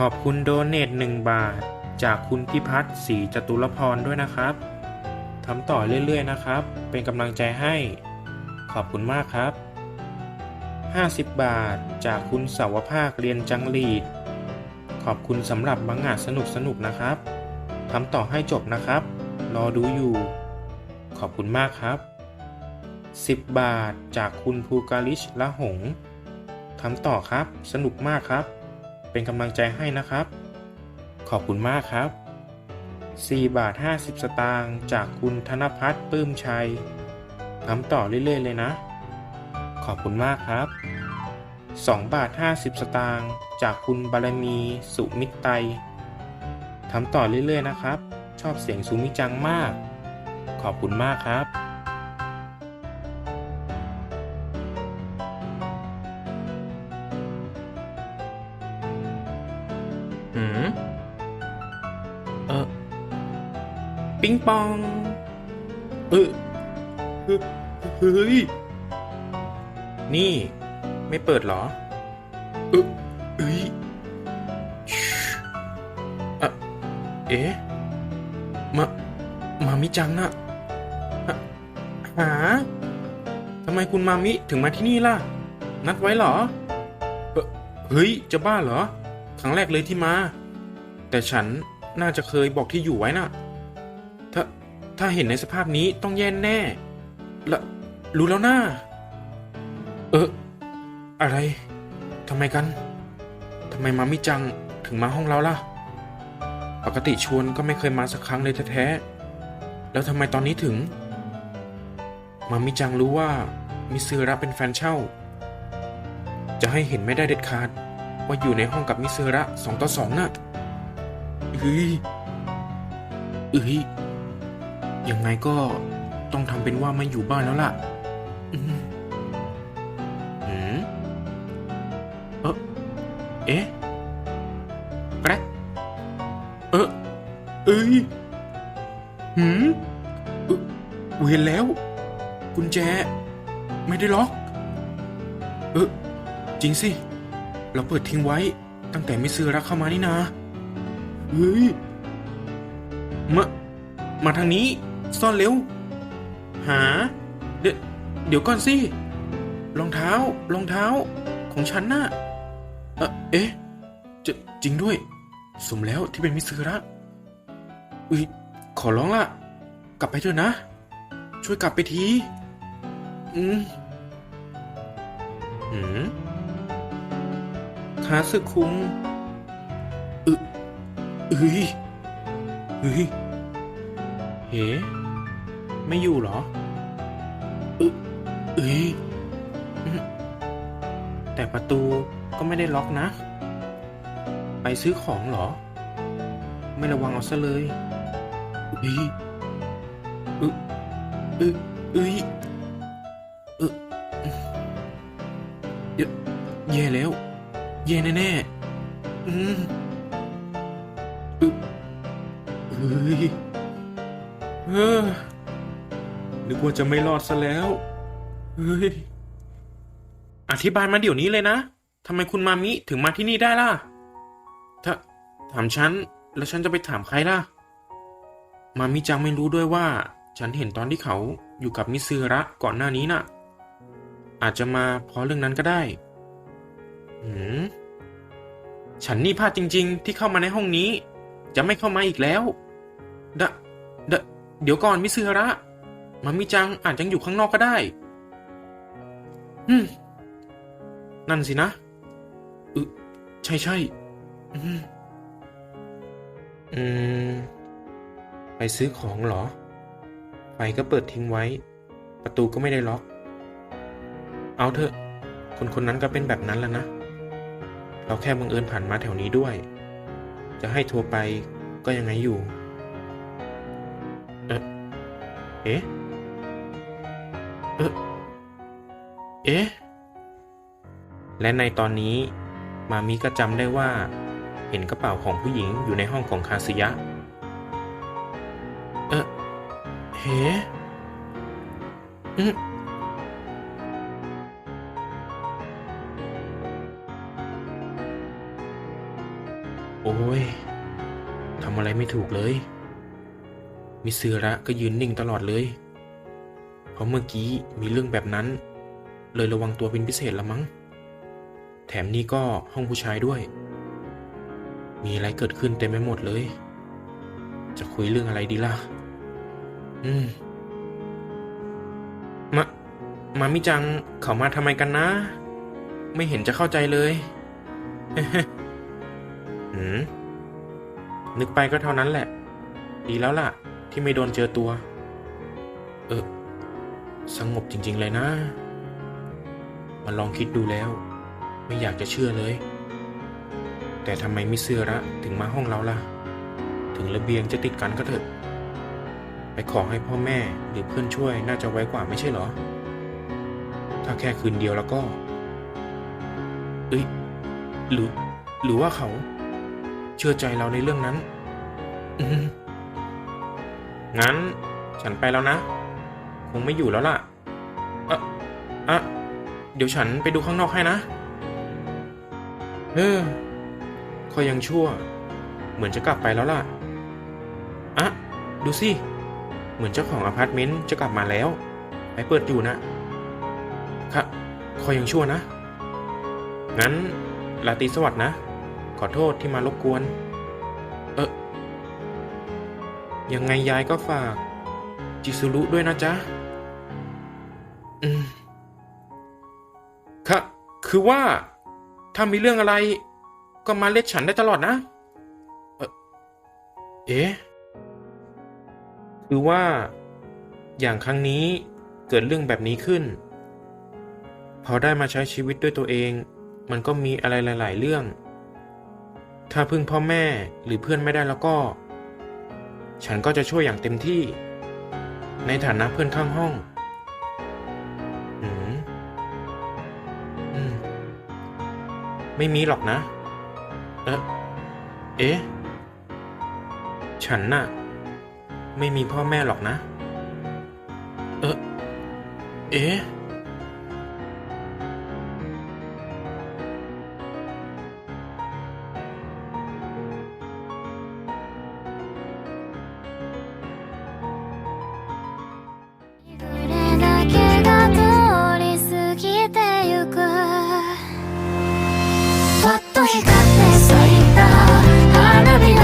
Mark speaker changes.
Speaker 1: ขอบคุณโดเนทหนึ่งบาท จากคุณพิพัฒน์ศรีจตุรพรด้วยนะครับทำต่อเรื่อยๆนะครับ เป็นกำลังใจให้ ขอบคุณมากครับ 50 บาท จากคุณสาวภาคเรียนจังหลีด ขอบคุณสำหรับบังงาดสนุกๆนะครับทำต่อให้จบนะครับ รอดูอยู่ ขอบคุณมากครับ 10 บาท จากคุณภูการิชละหงทำต่อครับ สนุกมากครับ เป็นกำลังใจให้นะครับ ขอบคุณมากครับ 4 บาท 50 สตางค์จากคุณธนพัฒน์ปื้มชัยทำต่อเรื่อยๆเลยนะ ขอบคุณมากครับ 2 บาท 50 สตางค์จากคุณบารมี สุมิตรไตทำต่อเรื่อยๆนะครับ ชอบเสียงซูมิจังมาก ขอบคุณมากครับ หืมเออปิงปอง เออเฮ้ย นี่ ไม่เปิดเหรอ เออเอ้ยชิอะเอ๊ะ มา มามิจังอะหาหาทำไมคุณมามิถึงมาที่นี่ล่ะ นัดไว้เหรอ เฮ้ย จะบ้าเหรอ ครั้งแรกเลยที่มา แต่ฉันน่าจะเคยบอกที่อยู่ไว้น่ะ ถ้าถ้าเห็นในสภาพนี้ต้องแย่แน่ละรู้แล้วน่าเออ อะไรทำไมกันทำไมมามิจังถึงมาห้องเราล่ะ ปกติชวนก็ไม่เคยมาสักครั้งเลยแท้ๆแล้วทำไมตอนนี้ถึง มามิจังรู้ว่ามิซึระเป็นแฟนเช่า จะให้เห็นไม่ได้เด็ดขาด ว่าอยู่ในห้องกับมิซึระสองต่อสองน่ะเฮ้ยเอ้ยยังไงก็ต้องทำเป็นว่าไม่อยู่บ้านแล้วล่ะอืมเออเอ๊ะแกรกเออเอ้ยหืมเอ่อเห็นแล้ว กุญแจ ไม่ได้ล็อก เออจริงสิ เราเปิดทิ้งไว้ ตั้งแต่มิซื้อรักเข้ามานี่นาเฮ้ยมา มาทางนี้ ซ่อนเร็ว หา เดี๋ยวเดี๋ยวก่อนสิ รองเท้า รองเท้า ของฉันน่ะ เอ่อเอ๊ะจะจริงด้วย สมแล้วที่เป็นมิสซึระอุ้ย ขอร้องล่ะกลับไปเถอะนะ ช่วยกลับไปที อืมหืม คาสึคุงอึเอ้ยเฮ้ยเฮ้ไม่อยู่เหรออึเอ้ยแต่ประตูก็ไม่ได้ล็อกนะ ไปซื้อของเหรอ ไม่ระวังเอาซะเลยเอ้ยอึเอ้ยเอ้ยเออเยแย่แล้ว แย่แน่ๆอืมอึเอ้ยเออนึกว่าจะไม่รอดซะแล้ว เฮ้ย อธิบายมาเดี๋ยวนี้เลยนะทำไมคุณมามิถึงมาที่นี่ได้ล่ะ ถ้าถามฉัน แล้วฉันจะไปถามใครล่ะ มามิจังไม่รู้ด้วยว่า ฉันเห็นตอนที่เขาอยู่กับมิซึระก่อนหน้านี้น่ะ อาจจะมาเพราะเรื่องนั้นก็ได้ หืมฉันนี่พลาดจริง ๆ ที่เข้ามาในห้องนี้ จะไม่เข้ามาอีกแล้วดะดะเดี๋ยวก่อนมิซึระ มามิจังอาจยังอยู่ข้างนอกก็ได้อืมนั่นสินะอึใช่ใช่อืมอืม ไปซื้อของเหรอ ไฟก็เปิดทิ้งไว้ ประตูก็ไม่ได้ล็อก เอาเถอะ คนคนนั้นก็เป็นแบบนั้นแล้วนะ เราแค่บังเอิญผ่านมาแถวนี้ด้วย จะให้โทรไปก็ยังไงอยู่ เอ๊ะเอ๊ะเอ๊ะเอ๊ะ และในตอนนี้มามิก็จำได้ว่า เห็นกระเป๋าของผู้หญิงอยู่ในห้องของคาซึยะ เออเฮ้อืม โอ้ยทำอะไรไม่ถูกเลย มิซึระก็ยืนนิ่งตลอดเลย เพราะเมื่อกี้มีเรื่องแบบนั้น เลยระวังตัวเป็นพิเศษละมั้ง แถมนี่ก็ห้องผู้ชายด้วย มีอะไรเกิดขึ้นเต็มไปหมดเลย จะคุยเรื่องอะไรดีล่ะ อืม มา มามิจังเขามาทำไมกันนะ ไม่เห็นจะเข้าใจเลย มนึกไปก็เท่านั้นแหละ ดีแล้วล่ะ ที่ไม่โดนเจอตัว เออ สงบจริง ๆ เลยนะมาลองคิดดูแล้ว ไม่อยากจะเชื่อเลย แต่ทำไมมิเสือระถึงมาห้องเราล่ะ ถึงระเบียงจะติดกันก็เถอะ ไปขอให้พ่อแม่หรือเพื่อนช่วยน่าจะไว้กว่าไม่ใช่เหรอ ถ้าแค่คืนเดียวแล้วก็ เอ้ยหรือหรือว่าเขา เชื่อใจเราในเรื่องนั้น งั้น ฉันไปแล้วนะ คงไม่อยู่แล้วล่ะเอะอะเดี๋ยวฉันไปดูข้างนอกให้นะ เออคอยยังชั่ว เหมือนจะกลับไปแล้วล่ะ อะดูสิ เหมือนเจ้าของอพาร์ตเมนต์จะกลับมาแล้ว ไปเปิดอยู่นะ ค่ะคอยยังชั่วนะ งั้นลาตีสวัสดิ์นะ อโทษที่มารบกวน เออยังไงยายก็ฝาก จิซุรุด้วยนะจ๊ะ อืมค่ะคือว่า ถ้ามีเรื่องอะไร ก็มาเรียกฉันได้ตลอดนะเอ่อเอ๊ะคือว่า อย่างครั้งนี้เกิดเรื่องแบบนี้ขึ้น พอได้มาใช้ชีวิตด้วยตัวเอง มันก็มีอะไรหลาย ๆ เรื่อง ถ้าพึ่งพ่อแม่หรือเพื่อนไม่ได้แล้วก็ ฉันก็จะช่วยอย่างเต็มที่ ในฐานะเพื่อนข้างห้องอืมอืมไม่มีหรอกนะ เอ๊ะเอ๊ะ ฉันน่ะ ไม่มีพ่อแม่หรอกนะ เอ๊ะเอ๊ะ
Speaker 2: 가에 써있다 바람이